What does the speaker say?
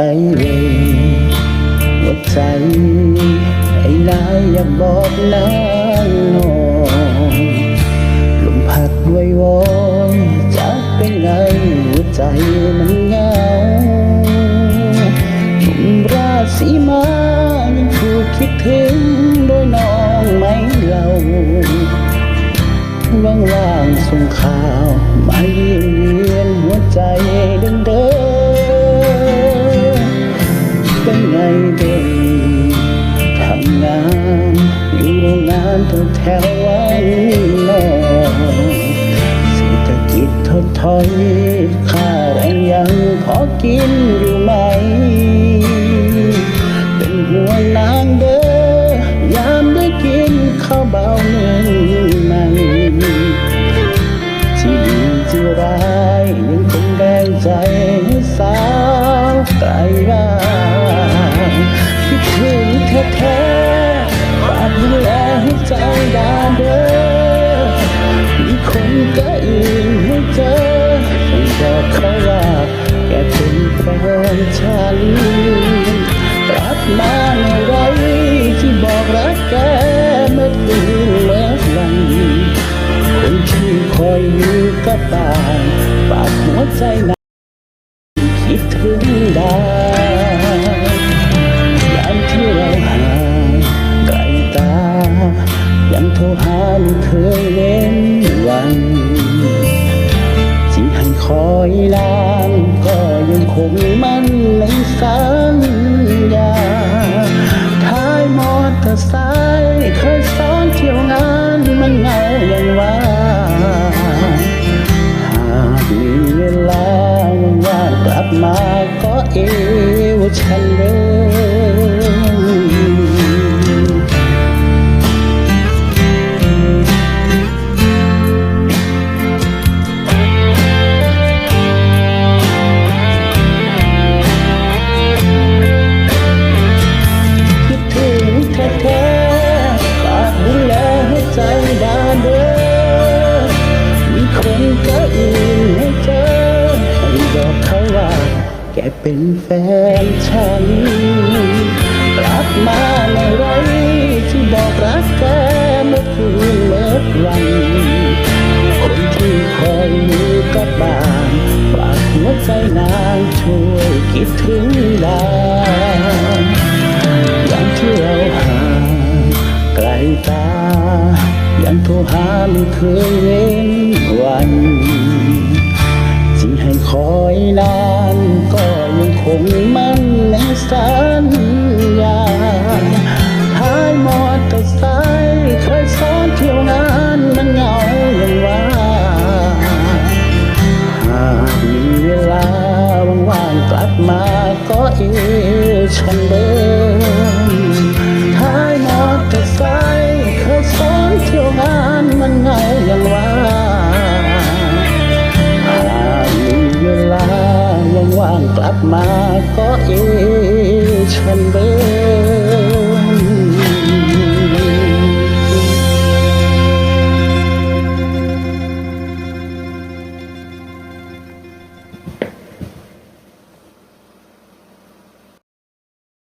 ไอเวหัวใจ ไอ้นายอยากบอกนางนองลมพัดไว้วอนจะเป็นไงหัวใจมันเหงาหนุ่มราศีมายังถูกคิดถึงโดยน้องไหมเล่าว่างๆส่งข่าวมาเยี่ยม รงงานแถวแถวไว้นนอเศรษฐกิจถดถอยค่าแรงยังพอกินอยู่ไหม มีคนก็อื่นให้เจอฉันบอกเขาว่าแกเป็นแฟนฉันรักมาในไรที่บอกรักแกเมื่อคืนเมื่อวันคนที่คอยอยู่กับตายฝากหัวใจ ก็อื่นให้เจอให้บอกเขาว่า แกเป็นแฟนฉันกลับมาในไรที่บอกรักแกเมื่อคืนเมื่อวันคนที่คอยอยู่กับบานฝากหัวใจนางช่วยคิดถึงดางอย่างที่เราห่างไกลตา ยังโทรหาไม่เคยเว้นวันที่ให้คอยนาน ก็ยังคงมั่นในสัญญาท้ายมอเตอร์ไซค์เคยซ้อนเที่ยวงานมันเหงาอย่างว่าหากมีเวลาว่างๆกลับมาก็เอวฉันเดิน เว